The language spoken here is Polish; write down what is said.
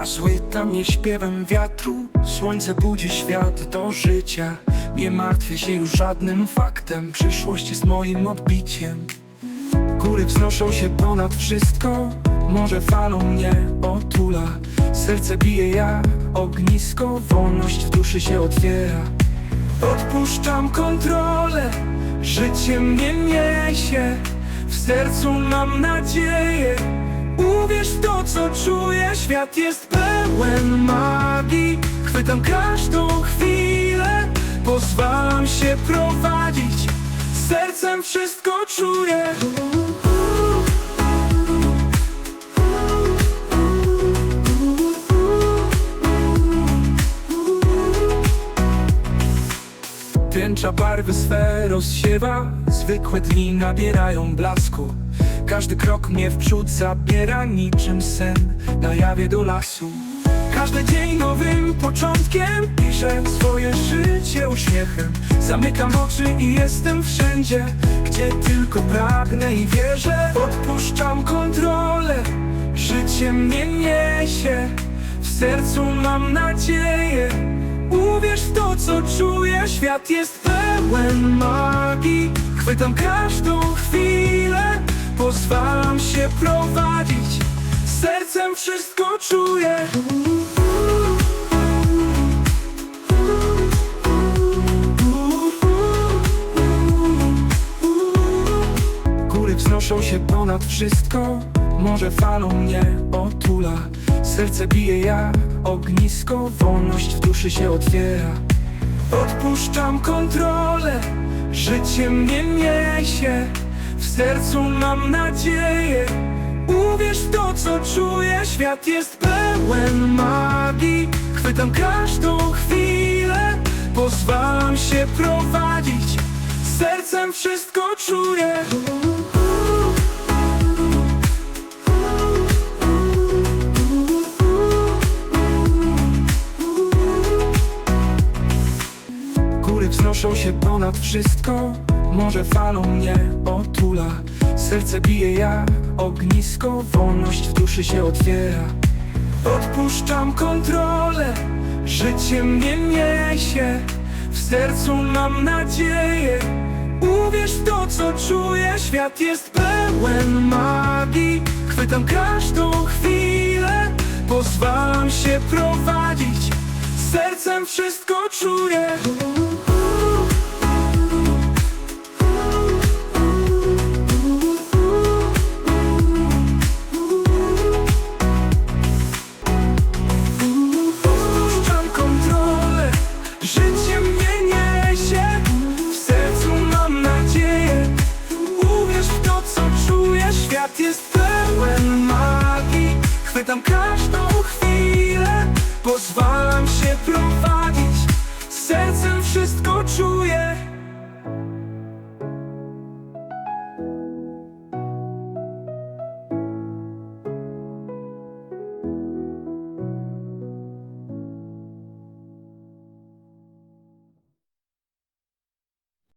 Owita mnie śpiewem wiatru Słońce budzi świat do życia. Nie martwię się już żadnym faktem Przyszłość jest moim odbiciem. Góry wznoszą się ponad wszystko Morze falą mnie otula. Serce bije jak ognisko Wolność w duszy się otwiera. Odpuszczam kontrolę Życie mnie niesie. W sercu mam nadzieję Uwierz w to co czuję Świat jest pełen magii. Chwytam każdą chwilę Pozwalam się prowadzić. Sercem wszystko czuję. Tęcza barwy swe rozsiewa Zwykłe dni nabierają blasku Każdy krok mnie w przód zabiera Niczym sen. Na jawie do lasu. Każdy dzień nowym początkiem Piszę swoje życie uśmiechem. Zamykam oczy i jestem wszędzie Gdzie tylko pragnę i wierzę. Odpuszczam kontrolę Życie mnie niesie. W sercu mam nadzieję Uwierz w to, co czuję, świat jest pełen magii Chwytam każdą prowadzić. Sercem wszystko czuję. Góry wznoszą się ponad wszystko. Morze falą mnie otula. Serce bije jak ognisko. Wolność w duszy się otwiera. Odpuszczam kontrolę. Życie mnie niesie sercu mam nadzieję. Uwierz w to co czuję. Świat jest pełen magii. Chwytam każdą chwilę. Pozwalam się prowadzić. Sercem wszystko czuję. Góry wznoszą się ponad wszystko Morze falą mnie otula. Serce bije jak ognisko Wolność w duszy się otwiera. Odpuszczam kontrolę Życie mnie niesie. W sercu mam nadzieję. Uwierz w to co czuję. Świat jest pełen magii. Chwytam każdą chwilę. Pozwalam się prowadzić. Sercem wszystko czuję Uwierz